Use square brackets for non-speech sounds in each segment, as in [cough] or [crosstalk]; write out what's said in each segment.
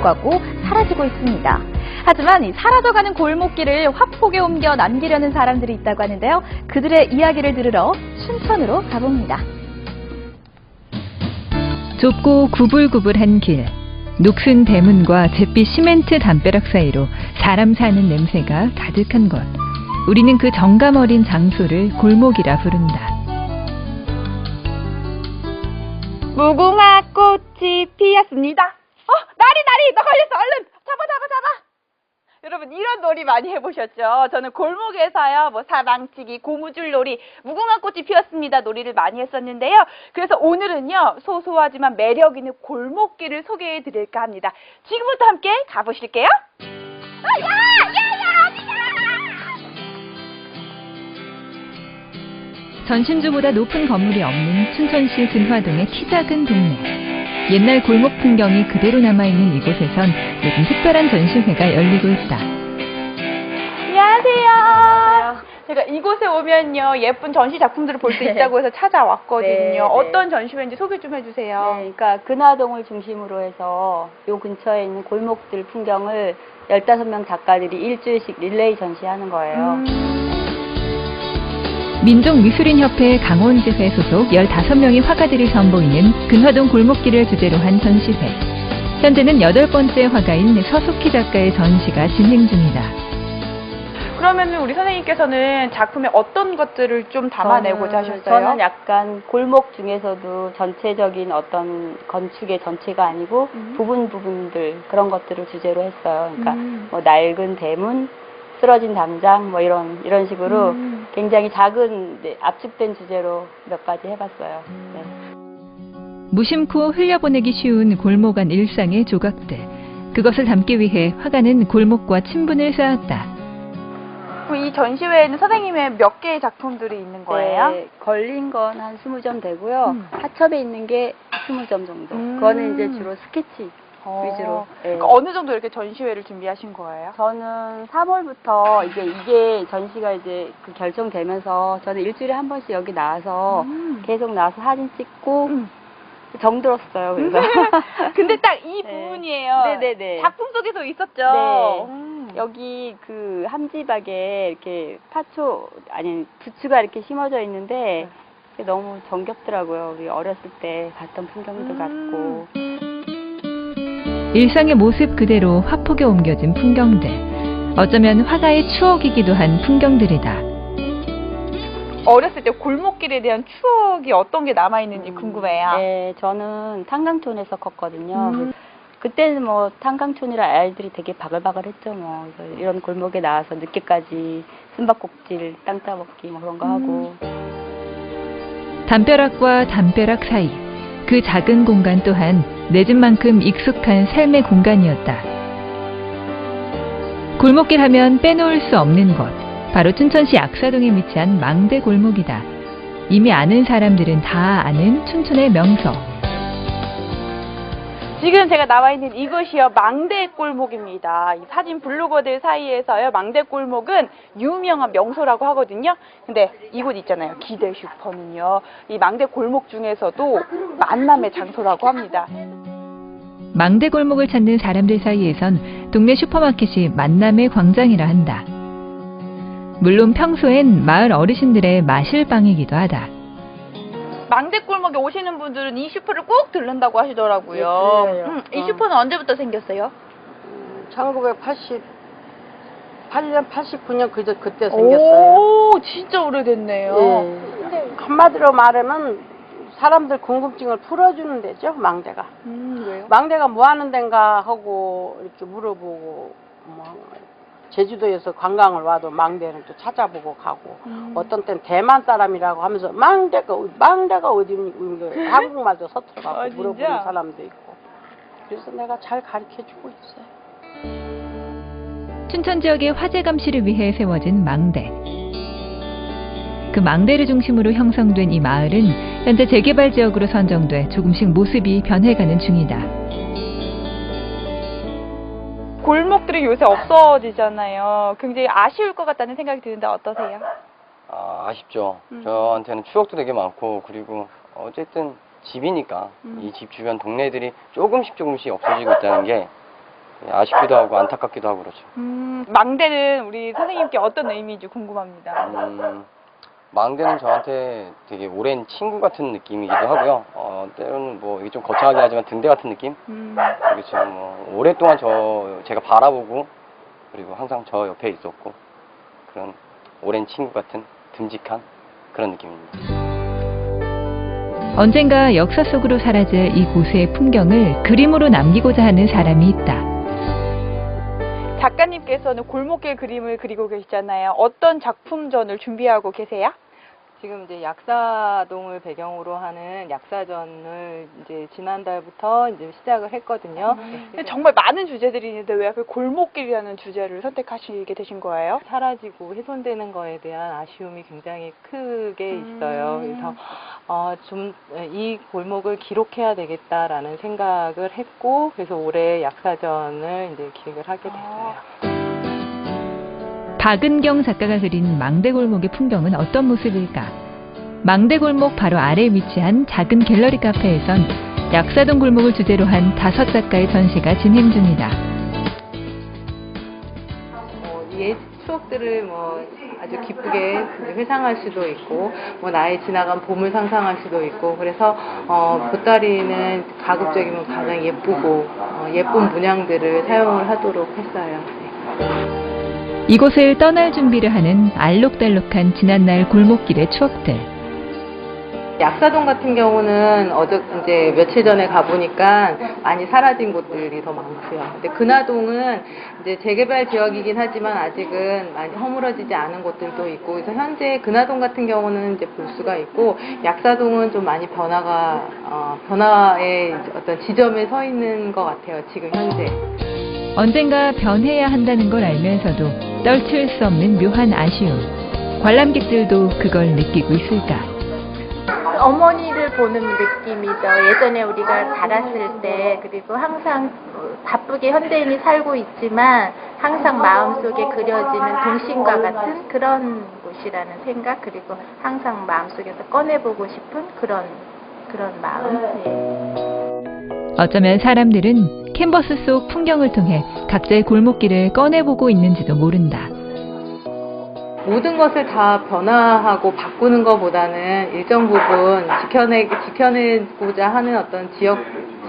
가고 사라지고 있습니다. 하지만 이 사라져가는 골목길을 화폭에 옮겨 남기려는 사람들이 있다고 하는데요. 그들의 이야기를 들으러 춘천으로 가봅니다. 좁고 구불구불한 길, 녹슨 대문과 잿빛 시멘트 담벼락 사이로 사람 사는 냄새가 가득한 곳. 우리는 그 정감 어린 장소를 골목이라 부른다. 무궁화 꽃이 피었습니다. 어, 나리, 나리, 너 걸렸어. 얼른 잡아, 잡아, 잡아. 여러분 이런 놀이 많이 해보셨죠? 저는 골목에서요, 뭐 사방치기, 고무줄 놀이, 무궁화 꽃이 피었습니다 놀이를 많이 했었는데요. 그래서 오늘은요 소소하지만 매력 있는 골목길을 소개해드릴까 합니다. 지금부터 함께 가보실게요. 아, 야, 야, 야? 전신주보다 높은 건물이 없는 춘천시 근화동의 키 작은 동네. 옛날 골목 풍경이 그대로 남아있는 이곳에선 요즘 특별한 전시회가 열리고 있다. 안녕하세요. 제가 이곳에 오면요 예쁜 전시 작품들을 볼 수 있다고 해서 찾아왔거든요. 네, 네. 어떤 전시회인지 소개 좀 해주세요. 네, 그러니까 근화동을 중심으로 해서 요 근처에 있는 골목들 풍경을 15명 작가들이 일주일씩 릴레이 전시하는 거예요. 음. 민족미술인협회 강원지회 소속 15명의 화가들이 선보이는 근화동 골목길을 주제로 한 전시회. 현재는 여덟 번째 화가인 서숙희 작가의 전시가 진행 중이다. 그러면 우리 선생님께서는 작품에 어떤 것들을 좀 담아내고자 저는- 하셨어요? 저는 약간 골목 중에서도 전체적인 어떤 건축의 전체가 아니고 음. 부분 부분들 그런 것들을 주제로 했어요. 그러니까 음. 뭐 낡은 대문, 쓰러진 담장 뭐 이런 이런 식으로 음. 굉장히 작은 네, 압축된 주제로 몇 가지 해봤어요. 네. 무심코 흘려보내기 쉬운 골목 안 일상의 조각들. 그것을 담기 위해 화가는 골목과 친분을 쌓았다. 이 전시회에는 선생님의 몇 개의 작품들이 있는 거예요? 네, 걸린 건 한 20점 되고요. 음. 하첩에 있는 게 20점 정도. 음. 그거는 이제 주로 스케치 어. 위주로. 네. 그러니까 어느 정도 이렇게 전시회를 준비하신 거예요? 저는 3월부터 이제 이게 전시가 이제 그 결정되면서 저는 일주일에 한 번씩 여기 나와서 음. 계속 나와서 사진 찍고 음. 정들었어요. 그래서 [laughs] 근데 딱 이 네. 부분이에요. 네네네. 작품 속에서 있었죠. 네. 음. 여기 그 함지박에 이렇게 파초 아니 부추가 이렇게 심어져 있는데 네. 너무 정겹더라고요. 우리 어렸을 때 봤던 풍경도 음. 같고. 일상의 모습 그대로 화폭에 옮겨진 풍경들. 어쩌면 화가의 추억이기도 한 풍경들이다. 어렸을 때 골목길에 대한 추억이 어떤 게 남아 있는지 궁금해요. 네, 저는 탄강촌에서 컸거든요. 음. 그때는 뭐 탄강촌이라 아이들이 되게 바글바글했죠. 뭐 그래서 이런 골목에 나와서 늦게까지 숨바꼭질, 땅 따먹기 뭐 그런 거 하고. 담벼락과 담벼락 사이 그 작은 공간 또한 내 집만큼 익숙한 삶의 공간이었다. 골목길 하면 빼놓을 수 없는 곳 바로 춘천시 악사동에 위치한 망대 골목이다. 이미 아는 사람들은 다 아는 춘천의 명소. 지금 제가 나와 있는 이곳이요 망대 골목입니다. 이 사진 블로거들 사이에서요 망대 골목은 유명한 명소라고 하거든요. 근데 이곳 있잖아요 기대 슈퍼는요 이 망대 골목 중에서도 만남의 장소라고 합니다. 망대 골목을 찾는 사람들 사이에선 동네 슈퍼마켓이 만남의 광장이라 한다. 물론 평소엔 마을 어르신들의 마실방이기도 하다. 망대 골목에 오시는 분들은 이 슈퍼를 꼭 들른다고 하시더라고요. 네, 들려요. 음, 이 어. 슈퍼는 언제부터 생겼어요? 1988년, 89년 그, 그때 생겼어요. 오 진짜 오래됐네요. 예. 한마디로 말하면 사람들 궁금증을 풀어주는 데죠, 망대가. 음 왜요? 망대가 뭐 하는 데인가 하고 이렇게 물어보고, 뭐, 제주도에서 관광을 와도 망대는 또 찾아보고 가고, 음. 어떤 땐 대만 사람이라고 하면서 망대가, 어디- 망대가 어디 있는 한국말도 서툴어가고 아, 물어보는 진짜? 사람도 있고. 그래서 내가 잘 가르쳐 주고 있어요. 춘천 지역의 화재 감시를 위해 세워진 망대. 그 망대를 중심으로 형성된 이 마을은 현재 재개발 지역으로 선정돼 조금씩 모습이 변해가는 중이다. 골목들이 요새 없어지잖아요. 굉장히 아쉬울 것 같다는 생각이 드는데 어떠세요? 아, 아쉽죠. 음. 저한테는 추억도 되게 많고, 그리고 어쨌든 집이니까 음. 이 집 주변 동네들이 조금씩 조금씩 없어지고 있다는 게 아쉽기도 하고 안타깝기도 하고 그렇죠. 음, 망대는 우리 선생님께 어떤 의미인지 궁금합니다. 음, 망대는 저한테 되게 오랜 친구 같은 느낌이기도 하고요. 어, 때로는 뭐 이게 좀 거창하긴 하지만 등대 같은 느낌? 음, 그렇죠. 뭐 오랫동안 저 제가 바라보고 그리고 항상 저 옆에 있었고 그런 오랜 친구 같은 듬직한 그런 느낌입니다. 언젠가 역사 속으로 사라질 이곳의 풍경을 그림으로 남기고자 하는 사람이 있다. 작가님께서는 골목길 그림을 그리고 계시잖아요. 어떤 작품전을 준비하고 계세요? 지금 이제 약사동을 배경으로 하는 약사전을 이제 지난달부터 이제 시작을 했거든요. 근데 정말 많은 주제들이 있는데 왜그 골목길이라는 주제를 선택하시게 되신 거예요? 사라지고 훼손되는 거에 대한 아쉬움이 굉장히 크게 있어요. 음. 그래서 어, 좀 이 골목을 기록해야 되겠다라는 생각을 했고 그래서 올해 약사전을 이제 기획을 하게 됐어요. 박은경 작가가 그린 망대골목의 풍경은 어떤 모습일까? 망대골목 바로 아래에 위치한 작은 갤러리 카페에선 약사동 골목을 주제로 한 다섯 작가의 전시가 진행 중이다. 뭐, 옛 추억들을 뭐 아주 기쁘게 회상할 수도 있고 뭐 나의 지나간 봄을 상상할 수도 있고 그래서 어, 보따리는 가급적이면 가장 예쁘고 어, 예쁜 문양들을 사용을 하도록 했어요. 네. 이곳을 떠날 준비를 하는 알록달록한 지난날 골목길의 추억들. 약사동 같은 경우는 어제 이제 며칠 전에 가보니까 많이 사라진 곳들이 더 많고요. 근데 근화동은 이제 재개발 지역이긴 하지만 아직은 많이 허물어지지 않은 곳들도 있고 그래서 현재 근화동 같은 경우는 이제 볼 수가 있고 약사동은 좀 많이 변화가 어, 변화의 어떤 지점에 서 있는 것 같아요. 지금 현재. 언젠가 변해야 한다는 걸 알면서도 떨칠 수 없는 묘한 아쉬움. 관람객들도 그걸 느끼고 있을까? 어머니를 보는 느낌이죠. 예전에 우리가 자랐을 때 그리고 항상 어, 바쁘게 현대인이 살고 있지만 항상 마음속에 그려지는 동심과 같은 그런 곳이라는 생각 그리고 항상 마음속에서 꺼내보고 싶은 그런 그런 마음. 예. 어쩌면 사람들은 캔버스 속 풍경을 통해 각자의 골목길을 꺼내보고 있는지도 모른다. 모든 것을 다 변화하고 바꾸는 것보다는 일정 부분 지켜내, 지켜내고자 하는 어떤 지역,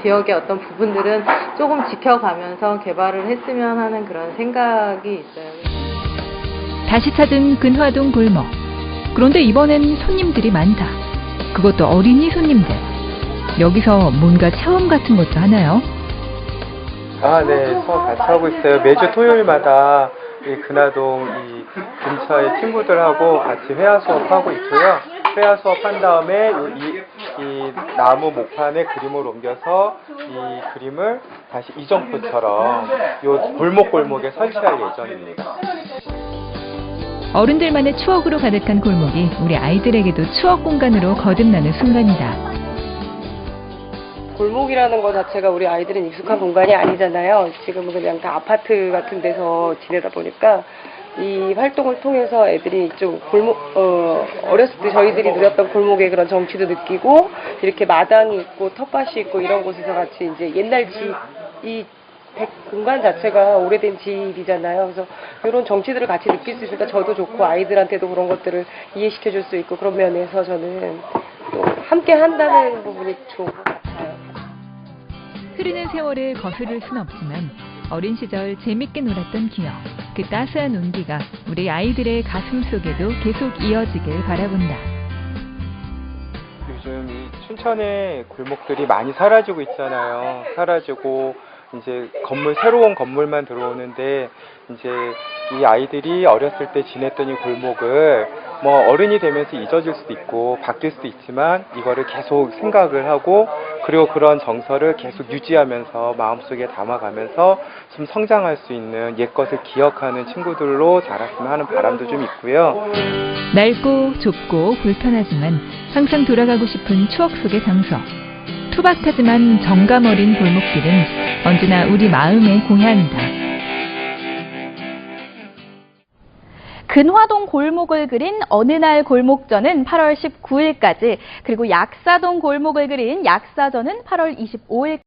지역의 어떤 부분들은 조금 지켜가면서 개발을 했으면 하는 그런 생각이 있어요. 다시 찾은 근화동 골목. 그런데 이번엔 손님들이 많다. 그것도 어린이 손님들. 여기서 뭔가 체험 같은 것도 하나요? 아, 네. 수업 같이 하고 있어요. 매주 토요일마다 이 근화동 이 근처의 친구들하고 같이 회화 수업하고 있고요. 회화 수업한 다음에 이, 이 나무 목판에 그림을 옮겨서 이 그림을 다시 이정표처럼 요 골목골목에 설치할 예정입니다. 어른들만의 추억으로 가득한 골목이 우리 아이들에게도 추억 공간으로 거듭나는 순간이다. 골목이라는 것 자체가 우리 아이들은 익숙한 공간이 아니잖아요. 지금은 그냥 다 아파트 같은 데서 지내다 보니까 이 활동을 통해서 애들이 좀 골목, 어, 어렸을 때 저희들이 누렸던 골목의 그런 정취도 느끼고 이렇게 마당이 있고 텃밭이 있고 이런 곳에서 같이 이제 옛날 집, 이 백- 공간 자체가 오래된 집이잖아요. 그래서 이런 정치들을 같이 느낄 수 있으니까 저도 좋고 아이들한테도 그런 것들을 이해시켜 줄 수 있고 그런 면에서 저는 또 함께 한다는 부분이 같아요. 흐르는 세월을 거스를 순 없지만 어린 시절 재밌게 놀았던 기억, 그 따스한 온기가 우리 아이들의 가슴 속에도 계속 이어지길 바라본다. 요즘 이 춘천의 골목들이 많이 사라지고 있잖아요. 사라지고 이제 건물 새로운 건물만 들어오는데 이제 이 아이들이 어렸을 때 지냈던 이 골목을 뭐 어른이 되면서 잊어질 수도 있고 바뀔 수도 있지만 이거를 계속 생각을 하고 그리고 그런 정서를 계속 유지하면서 마음속에 담아가면서 좀 성장할 수 있는 옛것을 기억하는 친구들로 자랐으면 하는 바람도 좀 있고요. 넓고 좁고 불편하지만 항상 돌아가고 싶은 추억 속의 장소. 투박하지만 정감 어린 골목길은 언제나 우리 마음의 고향이다. 근화동 골목을 그린 어느 날 골목전은 8월 19일까지, 그리고 약사동 골목을 그린 약사전은 8월 25일